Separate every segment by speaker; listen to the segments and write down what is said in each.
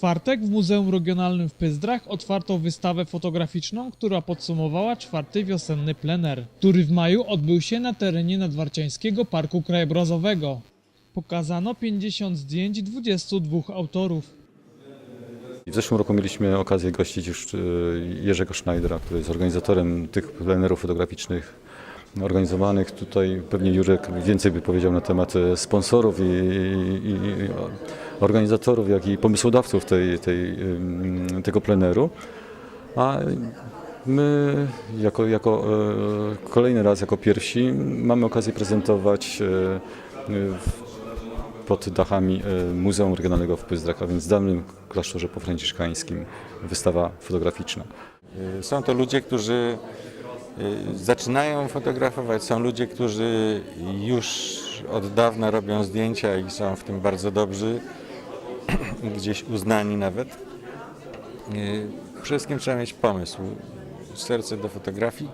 Speaker 1: czwartek w Muzeum Regionalnym w Pyzdrach otwarto wystawę fotograficzną, która podsumowała czwarty wiosenny plener, który w maju odbył się na terenie Nadwarciańskiego Parku Krajobrazowego. Pokazano 50 zdjęć 22 autorów.
Speaker 2: W zeszłym roku mieliśmy okazję gościć już e, Jerzego Schneidera, który jest organizatorem tych plenerów fotograficznych organizowanych. Tutaj pewnie Jurek więcej by powiedział na temat e, sponsorów i, i, i organizatorów, jak i pomysłodawców tej, tej, tego pleneru. A my jako, jako e, kolejny raz, jako pierwsi, mamy okazję prezentować e, pod dachami Muzeum Regionalnego w Pyzdrach, a więc dawnym klasztorze pofranciszkańskim, wystawa fotograficzna.
Speaker 3: Są to ludzie, którzy zaczynają fotografować, są ludzie, którzy już od dawna robią zdjęcia i są w tym bardzo dobrzy, gdzieś uznani nawet. Y, Przede wszystkim trzeba mieć pomysł, serce do fotografii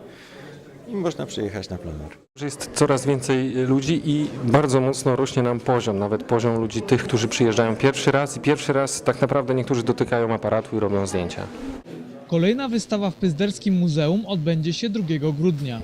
Speaker 3: i można przyjechać na plener.
Speaker 4: jest coraz więcej ludzi i bardzo mocno rośnie nam poziom, nawet poziom ludzi tych, którzy przyjeżdżają pierwszy raz i pierwszy raz tak naprawdę niektórzy dotykają aparatu i robią zdjęcia.
Speaker 1: Kolejna wystawa w Pyzderskim Muzeum odbędzie się 2 grudnia.